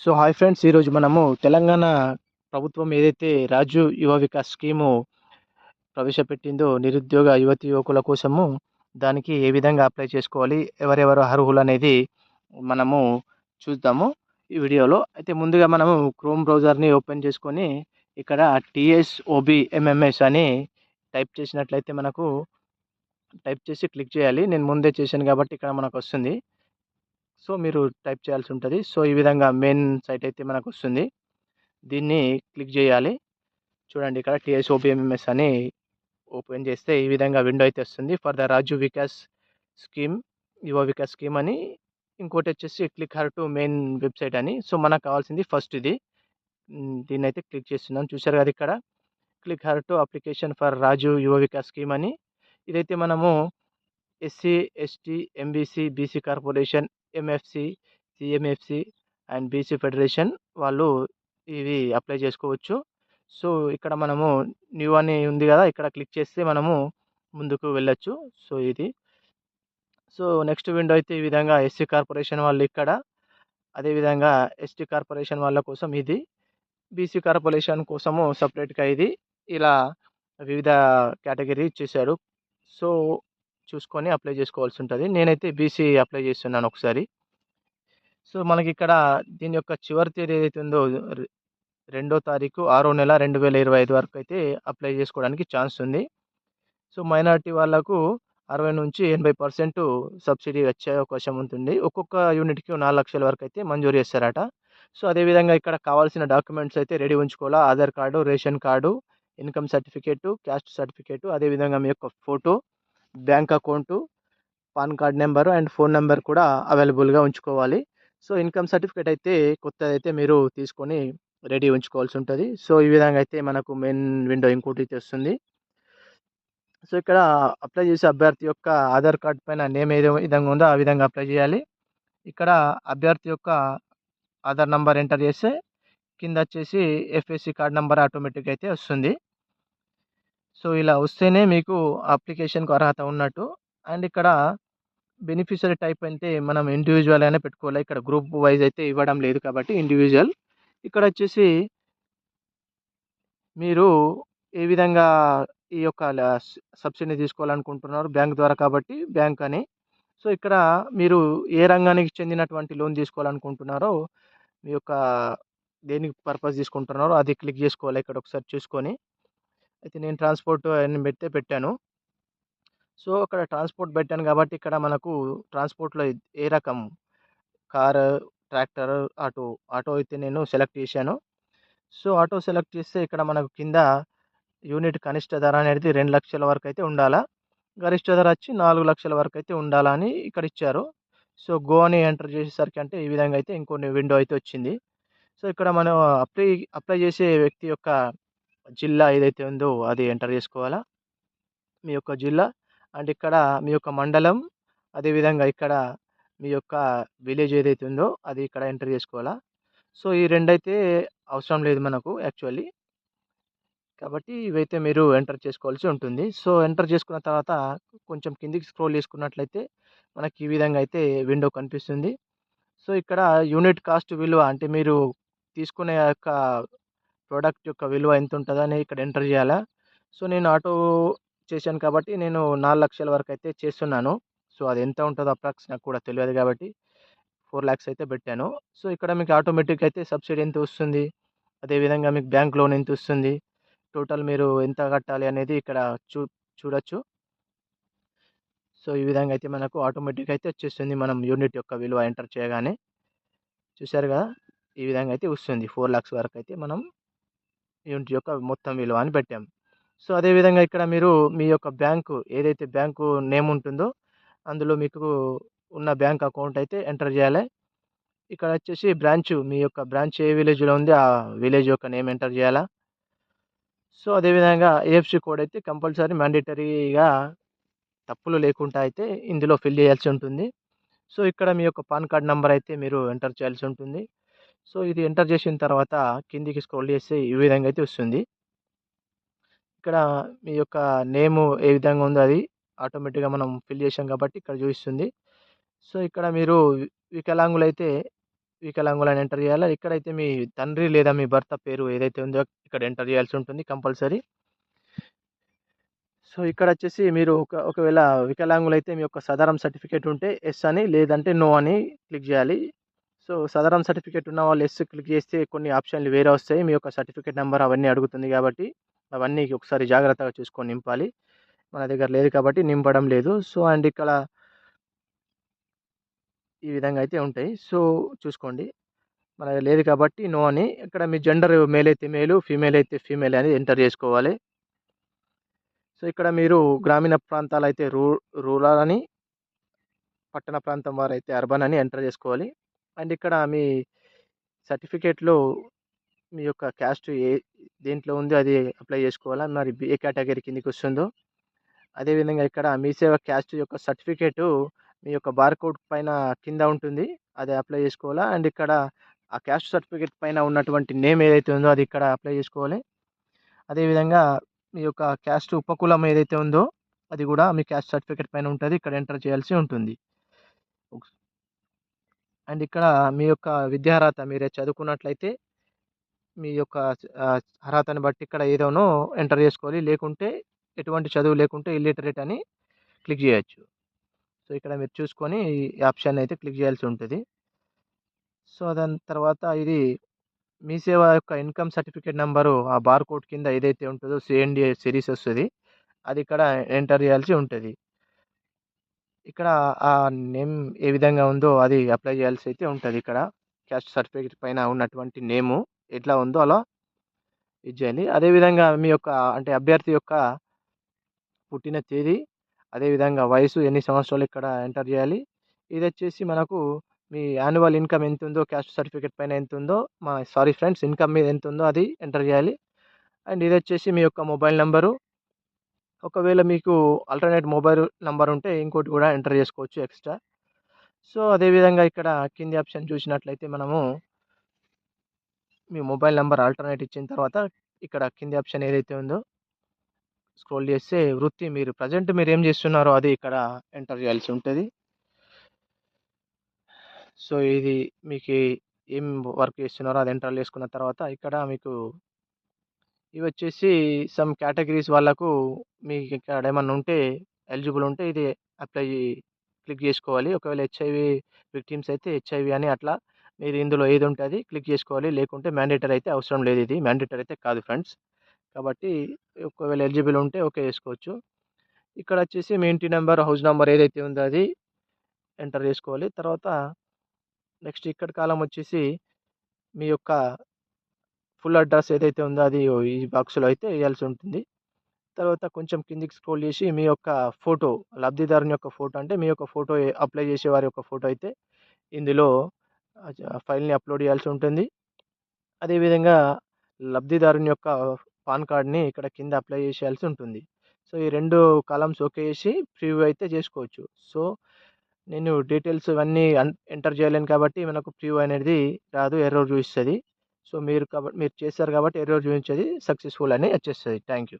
So hi friends. ఈరోజు మనము తెలంగాణ ప్రభుత్వం ఏదైతే రాజు యువ వికాస్ స్కీము ప్రవేశపెట్టిందో నిరుద్యోగ యువతి యువకుల కోసము దానికి ఏ విధంగా అప్లై చేసుకోవాలి ఎవరెవరు అర్హులు అనేది మనము చూద్దాము ఈ వీడియోలో. అయితే ముందుగా మనము క్రోమ్ బ్రౌజర్ని ఓపెన్ చేసుకొని ఇక్కడ టిఎస్ ఎంఎంఎస్ అని టైప్ చేసినట్లయితే మనకు టైప్ చేసి క్లిక్ చేయాలి. నేను ముందే చేశాను కాబట్టి ఇక్కడ మనకు వస్తుంది. సో మీరు టైప్ చేయాల్సి ఉంటుంది. సో ఈ విధంగా మెయిన్ సైట్ అయితే మనకు వస్తుంది దీన్ని క్లిక్ చేయాలి. చూడండి ఇక్కడ టిఎస్ఓపిఎంఎస్ అని ఓపెన్ చేస్తే ఈ విధంగా విండో అయితే వస్తుంది. For the Raju Vikas scheme Yuva Vikas scheme అని ఇంకోటి వచ్చేసి click here to main website అని. సో మనకు కావాల్సింది ఫస్ట్ ఇది. దీన్ని అయితే క్లిక్ చేస్తున్నాం. చూసారు కదా ఇక్కడ? Click here to application for Raju Yuva Vikas scheme అని. ఇదైతే మనము SC ST MBC BC corporation MFC CMFC and BC federation వాళ్ళు ఇవి అప్లై చేసుకోవచ్చు. సో ఇక్కడ మనము న్యూ అని ఉంది కదా ఇక్కడ క్లిక్ చేస్తే మనము ముందుకు వెళ్ళచ్చు. సో ఇది. సో నెక్స్ట్ విండో అయితే ఈ విధంగా ఎస్సీ కార్పొరేషన్ వాళ్ళు ఇక్కడ అదేవిధంగా ఎస్టీ కార్పొరేషన్ వాళ్ళ కోసం ఇది. బీసీ కార్పొరేషన్ కోసము సపరేట్గా ఇది. ఇలా వివిధ కేటగిరీ ఇచ్చేసారు సో చూసుకొని అప్లై చేసుకోవాల్సి ఉంటుంది నేనైతే బీసీ అప్లై చేస్తున్నాను ఒకసారి. సో మనకి ఇక్కడ దీని యొక్క చివరి తేదీ ఏదైతే ఉందో రెండో తారీఖు ఆరో నెల రెండు వేల ఇరవై ఐదు వరకు అయితే అప్లై చేసుకోవడానికి ఛాన్స్ ఉంది సో మైనారిటీ వాళ్ళకు అరవై నుంచి ఎనభై పర్సెంట్ సబ్సిడీ వచ్చే అవకాశం ఉంటుంది. ఒక్కొక్క యూనిట్కి నాలుగు లక్షల వరకు అయితే మంజూరు చేస్తారట. సో అదేవిధంగా ఇక్కడ కావాల్సిన డాక్యుమెంట్స్ అయితే ready ఉంచుకోవాలా? Aadhaar card ration card income certificate caste certificate అదేవిధంగా మీ యొక్క photo bank account PAN card number and phone number కూడా అవైలబుల్గా ఉంచుకోవాలి. సో ఇన్కమ్ సర్టిఫికేట్ అయితే కొత్తది అయితే మీరు తీసుకొని రెడీ ఉంచుకోవాల్సి ఉంటుంది. సో ఈ విధంగా అయితే మనకు మెయిన్ విండో ఇంకోటి అయితే వస్తుంది సో ఇక్కడ అప్లై చేసే అభ్యర్థి యొక్క ఆధార్ కార్డ్ పైన నేమ్ ఏదో విధంగా ఉందో ఆ విధంగా అప్లై చేయాలి. ఇక్కడ అభ్యర్థి యొక్క ఆధార్ నంబర్ ఎంటర్ చేస్తే కింద వచ్చేసి ఎఫ్ఎస్సి కార్డ్ నెంబర్ ఆటోమేటిక్ అయితే వస్తుంది. సో ఇలా వస్తేనే మీకు అప్లికేషన్కు అర్హత ఉన్నట్టు. అండ్ ఇక్కడ బెనిఫిషియరీ టైప్ అంటే మనం ఇండివిజువల్ అయినా పెట్టుకోవాలి? ఇక్కడ గ్రూప్ వైజ్ అయితే ఇవ్వడం లేదు కాబట్టి ఇండివిజువల్ ఇక్కడ వచ్చేసి మీరు ఏ విధంగా ఈ యొక్క సబ్సిడీ తీసుకోవాలనుకుంటున్నారు? బ్యాంక్ ద్వారా కాబట్టి బ్యాంక్ అని. సో ఇక్కడ మీరు ఏ రంగానికి చెందినటువంటి లోన్ తీసుకోవాలనుకుంటున్నారో మీ యొక్క దేనికి పర్పస్ తీసుకుంటున్నారో అది క్లిక్ చేసుకోవాలి. ఇక్కడ ఒకసారి చూసుకొని. అయితే నేను ట్రాన్స్పోర్ట్ అని పెడితే పెట్టాను. సో అక్కడ ట్రాన్స్పోర్ట్ పెట్టాను కాబట్టి ఇక్కడ మనకు ట్రాన్స్పోర్ట్లో ఏ రకం కారు ట్రాక్టర్ ఆటో ఆటో అయితే నేను సెలెక్ట్ చేశాను. సో ఆటో సెలెక్ట్ చేస్తే ఇక్కడ మనకు కింద యూనిట్ కనిష్ట ధర అనేది రెండు లక్షల వరకు అయితే ఉండాలా? గరిష్ట ధర వచ్చి నాలుగు లక్షల వరకు అయితే ఉండాలని ఇక్కడ ఇచ్చారు. సో గో అని ఎంటర్ చేసేసరికి అంటే ఈ విధంగా అయితే ఇంకొన్ని విండో అయితే వచ్చింది. సో ఇక్కడ మనం అప్లై అప్లై చేసే వ్యక్తి యొక్క జిల్లా ఏదైతే ఉందో అది ఎంటర్ చేసుకోవాలా? మీ యొక్క జిల్లా అండ్ ఇక్కడ మీ యొక్క మండలం అదేవిధంగా ఇక్కడ మీ యొక్క విలేజ్ ఏదైతే ఉందో అది ఇక్కడ ఎంటర్ చేసుకోవాలా? సో ఈ రెండైతే అవసరం లేదు మనకు యాక్చువల్లీ. కాబట్టి ఇవైతే మీరు ఎంటర్ చేసుకోవాల్సి ఉంటుంది. సో ఎంటర్ చేసుకున్న తర్వాత కొంచెం కిందికి స్క్రోల్ చేసుకున్నట్లయితే మనకి ఈ విధంగా అయితే విండో కనిపిస్తుంది. సో ఇక్కడ యూనిట్ కాస్ట్ విలువ అంటే మీరు తీసుకునే యొక్క ప్రోడక్ట్ యొక్క విలువ ఎంత ఉంటుందని ఇక్కడ ఎంటర్ చేయాలా? సో నేను ఆటో చేశాను కాబట్టి నేను నాలుగు లక్షల వరకు అయితే చేస్తున్నాను. సో అది ఎంత ఉంటుందో అప్రాక్స్ నాకు కూడా తెలియదు కాబట్టి ఫోర్ ల్యాక్స్ అయితే పెట్టాను. సో ఇక్కడ మీకు ఆటోమేటిక్ అయితే సబ్సిడీ ఎంత వస్తుంది? అదేవిధంగా మీకు బ్యాంక్ లోన్ ఎంత వస్తుంది? టోటల్ మీరు ఎంత కట్టాలి అనేది ఇక్కడ చూ చూడొచ్చు. సో ఈ విధంగా అయితే మనకు ఆటోమేటిక్ అయితే వచ్చేస్తుంది మనం యూనిట్ యొక్క విలువ ఎంటర్ చేయగానే. చూశారు కదా? ఈ విధంగా అయితే వస్తుంది. ఫోర్ ల్యాక్స్ వరకు అయితే మనం యూనిట్ యొక్క మొత్తం విలువ అని పెట్టాం సో అదేవిధంగా ఇక్కడ మీరు మీ యొక్క బ్యాంకు ఏదైతే బ్యాంకు నేమ్ ఉంటుందో అందులో మీకు ఉన్న బ్యాంక్ అకౌంట్ అయితే ఎంటర్ చేయాలి. ఇక్కడ వచ్చేసి బ్రాంచ్ మీ యొక్క బ్రాంచ్ ఏ విలేజ్లో ఉంది ఆ విలేజ్ యొక్క నేమ్ ఎంటర్ చేయాలా. సో అదేవిధంగా ఏఎఫ్సి కోడ్ అయితే కంపల్సరీ మ్యాండేటరీగా తప్పులు లేకుండా అయితే ఇందులో ఫిల్ చేయాల్సి ఉంటుంది. సో ఇక్కడ మీ యొక్క పాన్ కార్డ్ నెంబర్ అయితే మీరు ఎంటర్ చేయాల్సి ఉంటుంది. సో ఇది ఎంటర్ చేసిన తర్వాత కిందికి స్క్రోల్ చేస్తే ఈ విధంగా అయితే వస్తుంది. ఇక్కడ మీ యొక్క నేమ్ ఏ విధంగా ఉందో అది ఆటోమేటిక్గా మనం ఫిల్ చేసాం కాబట్టి ఇక్కడ చూపిస్తుంది. సో ఇక్కడ మీరు వి- వికలాంగులైతే వికలాంగులను ఎంటర్ చేయాలా? ఇక్కడైతే మీ తండ్రి లేదా మీ భర్త పేరు ఏదైతే ఉందో ఇక్కడ ఎంటర్ చేయాల్సి ఉంటుంది కంపల్సరీ. సో ఇక్కడ వచ్చేసి మీరు ఒక ఒకవేళ వికలాంగులైతే మీ యొక్క సదరం సర్టిఫికేట్ ఉంటే ఎస్ అని లేదంటే నో అని క్లిక్ చేయాలి. సో సదరం సర్టిఫికేట్ ఉన్న వాళ్ళు ఎస్ క్లిక్ చేస్తే కొన్ని ఆప్షన్లు వేరే వస్తాయి. మీ యొక్క సర్టిఫికేట్ నెంబర్ అవన్నీ అడుగుతుంది కాబట్టి అవన్నీ ఒకసారి జాగ్రత్తగా చూసుకొని నింపాలి. మన దగ్గర లేదు కాబట్టి నింపడం లేదు. సో అండ్ ఇక్కడ ఈ విధంగా అయితే ఉంటాయి. సో చూసుకోండి. మన లేదు కాబట్టి నో అని ఇక్కడ మీ జెండర్ మేల్ అయితే మేలు ఫీమేల్ అయితే ఫీమేల్ అనేది ఎంటర్ చేసుకోవాలి. సో ఇక్కడ మీరు గ్రామీణ ప్రాంతాలు అయితే రూ రూరల్ అని పట్టణ ప్రాంతం వారు అయితే అర్బన్ అని ఎంటర్ చేసుకోవాలి. అండ్ ఇక్కడ మీ సర్టిఫికేట్లో మీ యొక్క క్యాస్ట్ ఏ దేంట్లో ఉందో అది అప్లై చేసుకోవాలా? మరి ఏ కేటగిరీ కిందకి వస్తుందో? అదేవిధంగా ఇక్కడ మీ సేవ క్యాస్ట్ యొక్క సర్టిఫికేటు మీ యొక్క బార్కోడ్ పైన కింద ఉంటుంది. అది అప్లై చేసుకోవాలా? అండ్ ఇక్కడ ఆ క్యాస్ట్ సర్టిఫికేట్ పైన ఉన్నటువంటి నేమ్ ఏదైతే ఉందో అది ఇక్కడ అప్లై చేసుకోవాలి. అదేవిధంగా మీ యొక్క క్యాస్ట్ ఉపకులం ఏదైతే ఉందో అది కూడా మీ క్యాస్ట్ సర్టిఫికేట్ పైన ఉంటుంది. ఇక్కడ ఎంటర్ చేయాల్సి ఉంటుంది. అండ్ ఇక్కడ మీ యొక్క విద్యార్హత మీరే చదువుకున్నట్లయితే మీ యొక్క అర్హతని బట్టి ఇక్కడ ఏదోనో ఎంటర్ చేసుకోవాలి. లేకుంటే ఎటువంటి చదువు లేకుంటే ఇల్లిటరేట్ అని క్లిక్ చేయొచ్చు. సో ఇక్కడ మీరు చూసుకొని ఈ ఆప్షన్ అయితే క్లిక్ చేయాల్సి ఉంటుంది. సో దాని తర్వాత ఇది మీ సేవ యొక్క ఇన్కమ్ సర్టిఫికేట్ నెంబరు ఆ బార్ కోడ్ కింద ఏదైతే ఉంటుందో సిఎన్డి సిరీస్ వస్తుంది అది ఇక్కడ ఎంటర్ చేయాల్సి ఉంటుంది. ఇక్కడ ఆ నేమ్ ఏ విధంగా ఉందో అది అప్లై చేయాల్సి అయితే ఉంటుంది. ఇక్కడ క్యాస్ట్ సర్టిఫికేట్ పైన ఉన్నటువంటి నేము ఎట్లా ఉందో అలా ఇది చేయాలి అదేవిధంగా మీ యొక్క అంటే అభ్యర్థి యొక్క పుట్టిన తేదీ అదేవిధంగా వయసు ఎన్ని సంవత్సరాలు ఇక్కడ ఎంటర్ చేయాలి. ఇది వచ్చేసి మనకు మీ యాన్యువల్ ఇన్కమ్ ఎంత ఉందో క్యాస్ట్ సర్టిఫికేట్ పైన ఎంత ఉందో మా సారీ ఫ్రెండ్స్ ఇన్కమ్ మీద ఎంత ఉందో అది ఎంటర్ చేయాలి. అండ్ ఇది వచ్చేసి మీ యొక్క మొబైల్ నెంబరు ఒకవేళ మీకు ఆల్టర్నేట్ మొబైల్ నెంబర్ ఉంటే ఇంకోటి కూడా ఎంటర్ చేసుకోవచ్చు ఎక్స్ట్రా. సో అదేవిధంగా ఇక్కడ కింది ఆప్షన్ చూసినట్లయితే మనము మీ మొబైల్ నెంబర్ ఆల్టర్నేట్ ఇచ్చిన తర్వాత ఇక్కడ కింది ఆప్షన్ ఏదైతే ఉందో స్క్రోల్ చేస్తే వృత్తి మీరు ప్రజెంట్ మీరు ఏం చేస్తున్నారో అది ఇక్కడ ఎంటర్ చేయాల్సి ఉంటుంది. సో ఇది మీకు ఏం వర్క్ చేస్తున్నారో అది ఎంటర్ చేసుకున్న తర్వాత ఇక్కడ మీకు ఇవి వచ్చేసి సమ్ కేటగిరీస్ వాళ్ళకు మీకు ఇక్కడ ఏమన్నా ఉంటే ఎలిజిబుల్ ఉంటే ఇది అప్లై క్లిక్ చేసుకోవాలి. ఒకవేళ హెచ్ఐవి విక్టిమ్స్ అయితే హెచ్ఐవి అని అట్లా మీరు ఇందులో ఏది ఉంటే అది క్లిక్ చేసుకోవాలి. లేకుంటే మ్యాండేటరీ అయితే అవసరం లేదు ఇది. మ్యాండేటరీ అయితే కాదు ఫ్రెండ్స్. కాబట్టి ఒకవేళ ఎలిజిబుల్ ఉంటే ఓకే చేసుకోవచ్చు. ఇక్కడ వచ్చేసి మీ ఇంటి నెంబర్ హౌస్ నెంబర్ ఏదైతే ఉందో అది ఎంటర్ చేసుకోవాలి. తర్వాత నెక్స్ట్ ఇక్కడ కాలం వచ్చేసి మీ యొక్క ఫుల్ అడ్రస్ ఏదైతే ఉందో అది ఈ బాక్స్లో అయితే వేయాల్సి ఉంటుంది. తర్వాత కొంచెం కిందికి స్క్రోల్ చేసి మీ యొక్క ఫోటో లబ్ధిదారుని యొక్క ఫోటో అంటే మీ యొక్క ఫోటో అప్లై చేసే వారి యొక్క ఫోటో అయితే ఇందులో ఫైల్ని అప్లోడ్ చేయాల్సి ఉంటుంది. అదేవిధంగా లబ్ధిదారుని యొక్క పాన్ కార్డ్ని ఇక్కడ కింద అప్లై చేసేయాల్సి ఉంటుంది. సో ఈ రెండు కాలమ్స్ ఓకే చేసి ప్రివ్యూ అయితే చేసుకోవచ్చు. సో నేను డీటెయిల్స్ ఇవన్నీ ఎంటర్ చేయలేను కాబట్టి మనకు ప్రివ్యూ అనేది రాదు ఎర్రర్ చూపిస్తుంది. సో మీరు కాబట్టి మీరు చేశారు కాబట్టి ఎర్రర్ చూపించేది సక్సెస్ఫుల్ అని వచ్చేస్తుంది. Thank you